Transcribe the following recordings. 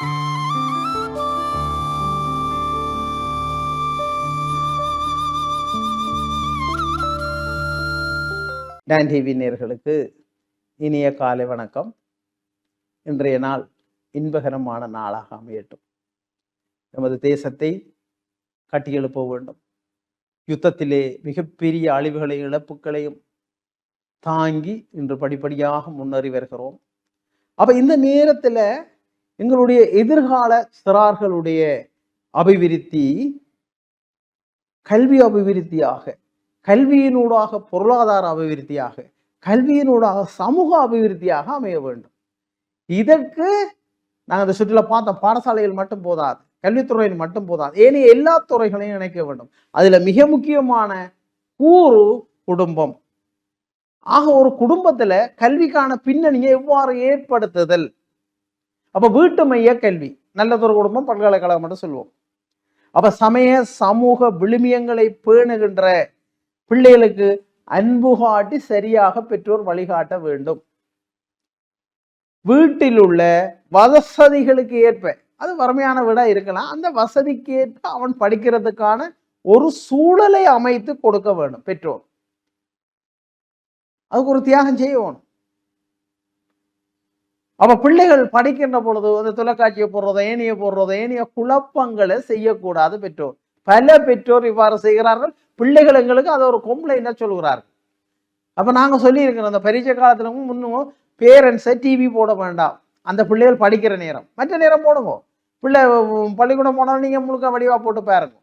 Don TV நேயர்களுக்கு இனிய காலை வணக்கம். இன்றைய நாள் இன்பகரமான நாளாக அமையட்டும். நமது தேசத்தை கட்டியெழுப்ப வேண்டும். யுத்தத்திலே மிகப்பெரிய அழிவுகளையும் இழப்புகளையும் தாங்கி இன்று படிப்படியாக முன்னேறி வருகிறோம். அப்போ இந்த நேரத்தில் எங்களுடைய எதிர்கால சிறார்களுடைய அபிவிருத்தி கல்வி அபிவிருத்தியாக கல்வியினூடாக பொருளாதார அபிவிருத்தியாக கல்வியினூடாக சமூக அபிவிருத்தியாக அமைய வேண்டும். இதற்கு நாங்கள் அந்த சுற்றுலா பார்த்தோம் பாடசாலைகள் மட்டும் போதாது கல்வித்துறையில் மட்டும் போதாது ஏனைய எல்லா துறைகளையும் இணைக்க வேண்டும். அதுல மிக முக்கியமான கூறு குடும்பம். ஆக ஒரு குடும்பத்துல கல்விக்கான பின்னணியை எவ்வாறு ஏற்படுத்துதல்? அப்ப வீட்டு மைய கல்வி நல்லதொரு குடும்பம் பல்கலைக்கழகம் மட்டும் சொல்லுவோம் அப்ப சமய சமூக விழுமியங்களை பேணுகின்ற பிள்ளைகளுக்கு அன்பு காட்டி சரியாக பெற்றோர் வழிகாட்ட வேண்டும். வீட்டில் உள்ள வசதிகளுக்கு ஏற்ப அது வறுமையான வீடாக இருக்கலாம் அந்த வசதிக்கு ஏற்ப அவன் படிக்கிறதுக்கான ஒரு சூழலை அமைத்து கொடுக்க வேண்டும் பெற்றோர். அதுக்கு ஒரு தியாகம் செய்யணும் அப்ப பிள்ளைகள் படிக்கின்ற பொழுது வந்து தொலைக்காட்சியை போடுறதோ ஏனியை போடுறதோ ஏனிய குழப்பங்களை செய்யக்கூடாது பெற்றோர். பல பெற்றோர் இவ்வாறு செய்கிறார்கள். பிள்ளைகள் எங்களுக்கு அதை ஒரு கம்ப்ளைண்டா சொல்கிறார்கள்? அப்ப நாங்க சொல்லியிருக்கிறோம் அந்த பரீட்சை காலத்துல முன்னும் பேரண்ட்ஸை டிவி போட வேண்டாம். அந்த பிள்ளைகள் படிக்கிற நேரம். மற்ற நேரம் போடுங்க. பிள்ளை பள்ளிக்கூடம் போனாலும் நீங்க முழுக்க வடிவா போட்டு பாருங்க.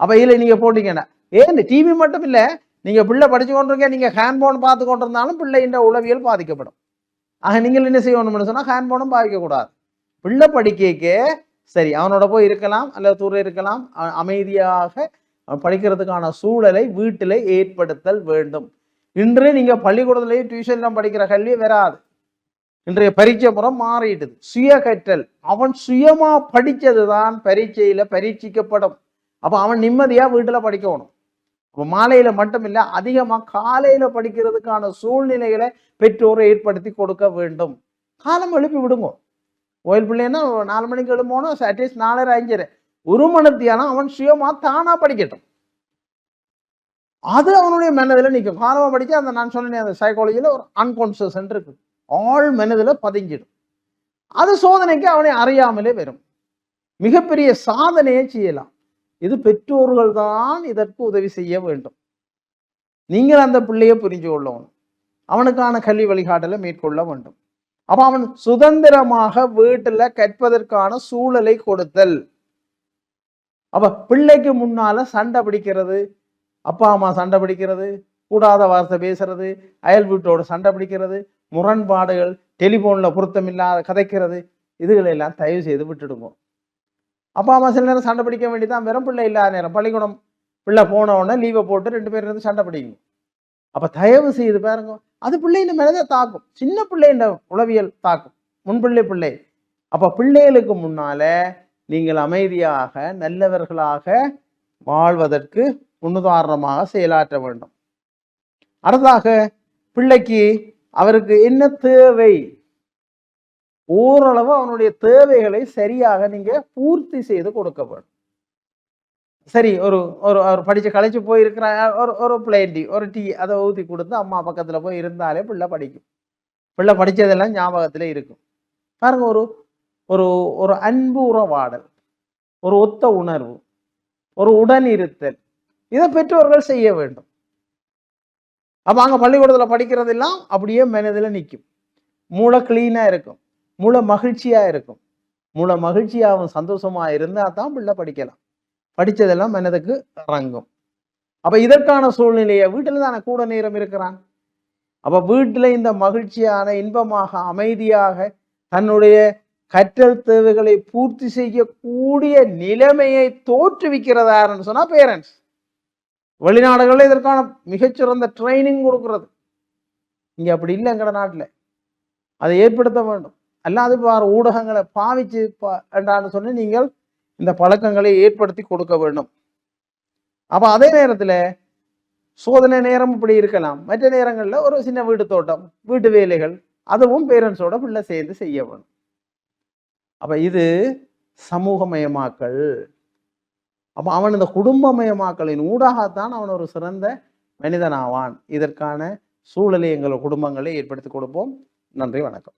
அப்ப இதுல நீங்க போட்டீங்கன்னா ஏன் டிவி மட்டும் இல்ல நீங்க பிள்ளை படிச்சு கொண்டிருக்க நீங்க ஹேண்ட்போன் பார்த்து கொண்டிருந்தாலும் பிள்ளைன்ற உளவியல் பாதிக்கப்படும். ஆக நீங்கள் என்ன செய்யணும்னு ஹேண்ட் ஹேண்ட்போனும் பாதிக்கக்கூடாது பிள்ளை படிக்கைக்கே சரி அவனோட போய் இருக்கலாம் அல்லது தூரம் இருக்கலாம். அமைதியாக அவன் படிக்கிறதுக்கான சூழலை வீட்டில் ஏற்படுத்தல் வேண்டும். இன்று நீங்கள் பள்ளிக்கூடத்துலேயும் டியூஷன்லாம் படிக்கிற கல்வி வராது. இன்றைய பரீட்சை முறை மாறிடுது. சுய கற்றல் அவன் சுயமாக படித்தது தான் பரீட்சையில் பரீட்சிக்கப்படும். அப்போ அவன் நிம்மதியாக வீட்டில் படிக்கணும். மாலையில மட்டும் இல்லை அதிகமா காலையில படிக்கிறதுக்கான சூழ்நிலைகளை பெற்றோர் ஏற்படுத்தி கொடுக்க வேண்டும். காலம் எழுப்பி விடுங்க. கோயில் பிள்ளைன்னா நாலு மணிக்கு எழுப்பணும் அட்லீஸ்ட் நாலரை அஞ்சரை. ஒரு மணித்தியானா அவன் சுயமா தானா படிக்கட்டும். அது அவனுடைய மனதில் நிற்கும் காலமா படிச்சா அந்த நான் சொன்னேன் அந்த சைக்காலஜியில் ஒரு அன்கான்சியஸ் இருக்கு ஆள் மனதில் பதிஞ்சிடும். அது சோதனைக்கு அவனை அறியாமலே வரும். மிகப்பெரிய சாதனையை செய்யலாம். இது பெற்றோர்கள் தான் இதற்கு உதவி செய்ய வேண்டும். நீங்கள் அந்த பிள்ளையை புரிஞ்சு கொள்ளணும் அவனுக்கான கல்வி வழிகாட்டலை மேற்கொள்ள வேண்டும். அப்ப அவன் சுதந்திரமாக வீட்டுல கற்பதற்கான சூழலை கொடுத்தல். அப்ப பிள்ளைக்கு முன்னால சண்டை பிடிக்கிறது அப்பா அம்மா சண்டை பிடிக்கிறது கூடாத வார்த்தை பேசுறது அயல் வீட்டோட சண்டை பிடிக்கிறது முரண்பாடுகள் டெலிபோன்ல பொருத்தமில்லாத கதைக்கிறது இதுகளெல்லாம் தயவு செய்து விட்டுடுங்க. அப்பா அம்மா சில நேரம் சண்டை பிடிக்க வேண்டியதான் வெறும் பிள்ளை இல்லாத நேரம். பள்ளிக்கூடம் பிள்ளை போன உடனே லீவை போட்டு ரெண்டு பேர் இருந்து சண்டை பிடிக்கும் அப்போ தயவு செய்து பாருங்க. அது பிள்ளைங்க மேலே தாக்கும். சின்ன பிள்ளைன்ற உளவியல் தாக்கும். முன் பிள்ளை பிள்ளை. பிள்ளைகளுக்கு முன்னால நீங்கள் அமைதியாக நல்லவர்களாக வாழ்வதற்கு முன்னுதாரணமாக செயலாற்ற வேண்டும். அடுத்ததாக பிள்ளைக்கு அவருக்கு என்ன தேவை? ஓரளவு அவனுடைய தேவைகளை சரியாக நீங்க பூர்த்தி செய்து கொடுக்கப்படும் சரி ஒரு ஒரு அவர் படிச்சு கழிச்சு போயிருக்கிற ஒரு ஒரு பிளேன் டீ ஒரு டீ அதை ஊற்றி கொடுத்து அம்மா பக்கத்துல போய் இருந்தாலே பிள்ளை படிக்கும். பிள்ளை படிச்சதெல்லாம் ஞாபகத்துல இருக்கும். பாருங்க ஒரு ஒரு ஒரு அன்பு உறவாடல் ஒரு ஒத்த உணர்வு ஒரு உடன் இருத்தல் இதை பெற்றோர்கள் செய்ய வேண்டும். அப்ப அங்க பள்ளிக்கூடத்துல படிக்கிறதெல்லாம் அப்படியே மனதில் நிற்கும் மூளை கிளீனா இருக்கும். முழ மகிழ்ச்சியா இருக்கும். முழ மகிழ்ச்சியாகவும் சந்தோஷமா இருந்தால் தான் பிள்ளை படிக்கலாம். படிச்சதெல்லாம் மனதுக்கு இறங்கும் அப்ப இதற்கான சூழ்நிலையை வீட்டில் தானே கூட நேரம் இருக்கிறான்? அப்ப வீட்டில் இந்த மகிழ்ச்சியான இன்பமாக அமைதியாக தன்னுடைய கற்றல் தேவைகளை பூர்த்தி செய்யக்கூடிய நிலைமையை தோற்றுவிக்கிறதாருன்னு சொன்னா பேரண்ட்ஸ் வெளிநாடுகளில் இதற்கான மிகச்சிறந்த ட்ரைனிங் கொடுக்கறது. இங்க அப்படி இல்லை எங்கட நாட்டில். அதை ஏற்படுத்த வேண்டும். அல்லாது பார் ஊடகங்களை பாவிச்சு என்றான்னு சொல்லி நீங்கள் இந்த பழக்கங்களை ஏற்படுத்தி கொடுக்க வேண்டும். அப்போ அதே நேரத்தில் சோதனை நேரம் இப்படி இருக்கலாம். மற்ற நேரங்களில் ஒரு சின்ன வீட்டு தோட்டம் வீட்டு வேலைகள் அதுவும் பேரண்ட்ஸோட பிள்ளை சேர்ந்து செய்ய வேணும். அப்போ இது சமூகமயமாக்கல். அப்போ அவன் இந்த குடும்பமயமாக்கலின் ஊடாகத்தான் அவன் ஒரு சிறந்த மனிதனாவான். இதற்கான சூழலை எங்கள் குடும்பங்களை ஏற்படுத்தி கொடுப்போம். நன்றி வணக்கம்.